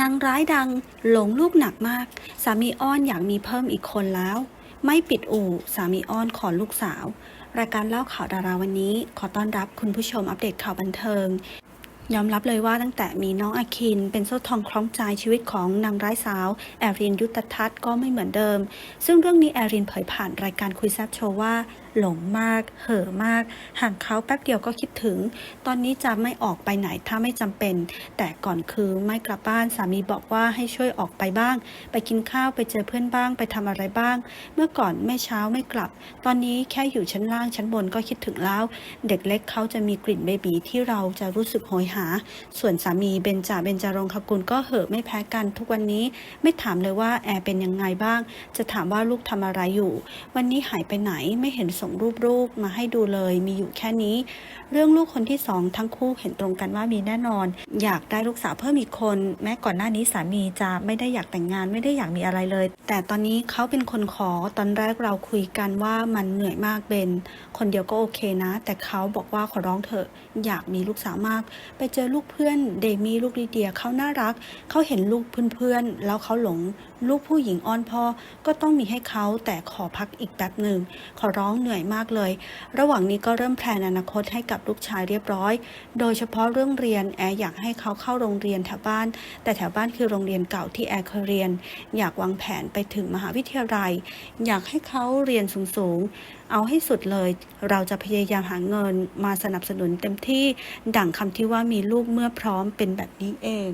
นางร้ายดังหลงลูกหนักมาก สามีอ้อนอยากมีเพิ่มอีกคนแล้ว ไม่ปิดอู่ สามีอ้อนขอลูกสาว รายการเล่าข่าวดาราวันนี้ ขอต้อนรับคุณผู้ชมอัปเดตข่าวบันเทิง ยอมรับเลยว่าตั้งแต่มีน้องอาคิน เป็นโซ่ทองคล้องใจชีวิตของนางร้ายสาว แอรินยุตทัศน์ก็ไม่เหมือนเดิม ซึ่งเรื่องนี้แอรินเผยผ่านรายการคุยแซบโชว์ว่า หลงมาก เห่อมาก ห่างเขาแป๊บเดียวก็คิดถึง ตอนนี้จะไม่ออกไปไหนถ้าไม่จำเป็น แต่ก่อนคือไม่กลับบ้านสามีบอกว่าให้ช่วยออกไปบ้าง ไปกินข้าวไปเจอเพื่อนบ้างไปทำอะไรบ้าง เมื่อก่อนไม่เช้าไม่กลับ ตอนนี้แค่อยู่ชั้นล่างชั้นบนก็คิดถึงแล้ว เด็กเล็กเขาจะมีกลิ่นเบบีที่เราจะรู้สึกโหยหา ส่วนสามีเบนจาเบนจารงคกุลก็เหอะไม่แพ้กันทุกวันนี้ไม่ถามเลยว่าแอร์เป็นยังไงบ้าง จะถามว่าลูกทำอะไรอยู่ วันนี้หายไปไหนไม่เห็นส่งรูปลูกมาให้ดูเลยมีอยู่แค่นี้ เรื่องลูกคนที่สองทั้งคู่เห็นตรงกันว่ามีแน่นอน อยากได้ลูกสาวเพิ่มอีกคน แม้ก่อนหน้านี้สามีจะไม่ได้อยากแต่งงานไม่ได้อยากมีอะไรเลย แต่ตอนนี้เขาเป็นคนขอตอนแรกเราคุยกันว่ามันเหนื่อยมากเบนคนเดียวก็โอเคนะ แต่เขาบอกว่าขอร้องเถอะอยากมีลูกสาวมากไปเจอลูกเพื่อนเดมี่ลูกลีเดียเขาน่ารัก เขาเห็นลูกเพื่อนๆ แล้วเขาหลงลูกผู้หญิงอ้อนพ่อ ก็ต้องมีให้เขาแต่ขอพักอีกแป๊บหนึ่ง ขอร้องเหนื่อยมากเลย ระหว่างนี้ก็เริ่มแพลนอนาคตให้กับลูกชายเรียบร้อย โดยเฉพาะเรื่องเรียนแอร์อยากให้เขาเข้าโรงเรียนแถวบ้าน แต่แถวบ้านคือโรงเรียนเก่าที่แอร์เคยเรียน อยากวางแผนไปถึงมหาวิทยาลัย อยากให้เขาเรียนสูงๆ เอาให้สุดเลย เราจะพยายามหาเงินมาสนับสนุนเต็มที่ ดั่งคำที่ว่ามีลูกเมื่อพร้อมเป็นแบบนี้เอง